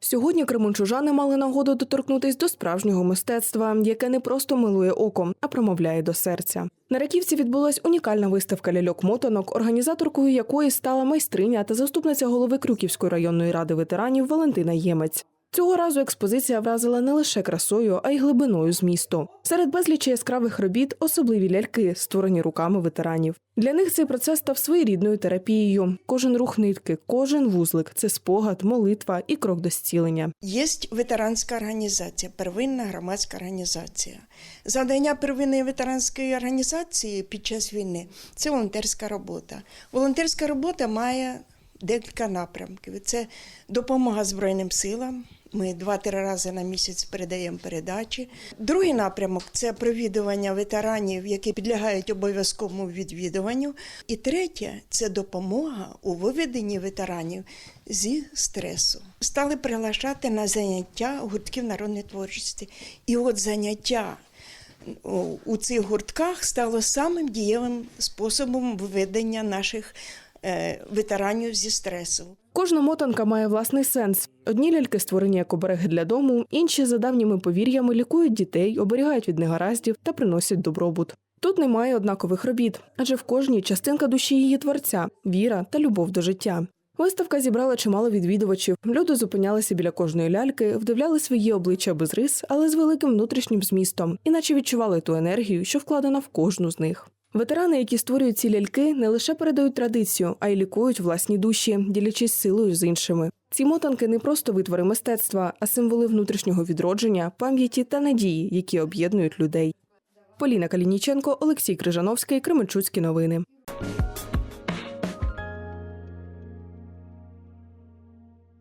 Сьогодні кременчужани мали нагоду доторкнутись до справжнього мистецтва, яке не просто милує оком, а промовляє до серця. На раківці відбулась унікальна виставка ляльок-мотанок, організаторкою якої стала майстриня та заступниця голови Крюківської районної ради ветеранів Валентина Ємець. Цього разу експозиція вразила не лише красою, а й глибиною змісту. Серед безлічі яскравих робіт особливі ляльки, створені руками ветеранів. Для них цей процес став своєрідною терапією. Кожен рух нитки, кожен вузлик це спогад, молитва і крок до зцілення. Є ветеранська організація, первинна громадська організація. Завдання первинної ветеранської організації під час війни це волонтерська робота. Волонтерська робота має декілька напрямків. Це допомога Збройним силам. Ми два-три рази на місяць передаємо передачі. Другий напрямок це провідування ветеранів, які підлягають обов'язковому відвідуванню. І третє це допомога у виведенні ветеранів зі стресу. Стали приглашати на заняття гуртків народної творчості. І от заняття у- цих гуртках стало самим дієвим способом виведення наших ветеранів зі стресу. Кожна мотанка має власний сенс. Одні ляльки створені як обереги для дому, інші за давніми повір'ями лікують дітей, оберігають від негараздів та приносять добробут. Тут немає однакових робіт, адже в кожній частинка душі її творця, віра та любов до життя. Виставка зібрала чимало відвідувачів. Люди зупинялися біля кожної ляльки, вдивляли свої обличчя без рис, але з великим внутрішнім змістом, іначе відчували ту енергію, що вкладена в кожну з них. Ветерани, які створюють ці ляльки, не лише передають традицію, а й лікують власні душі, ділячись силою з іншими. Ці мотанки не просто витвори мистецтва, а символи внутрішнього відродження, пам'яті та надії, які об'єднують людей. Поліна Калініченко, Олексій Крижановський, Кременчуцькі новини.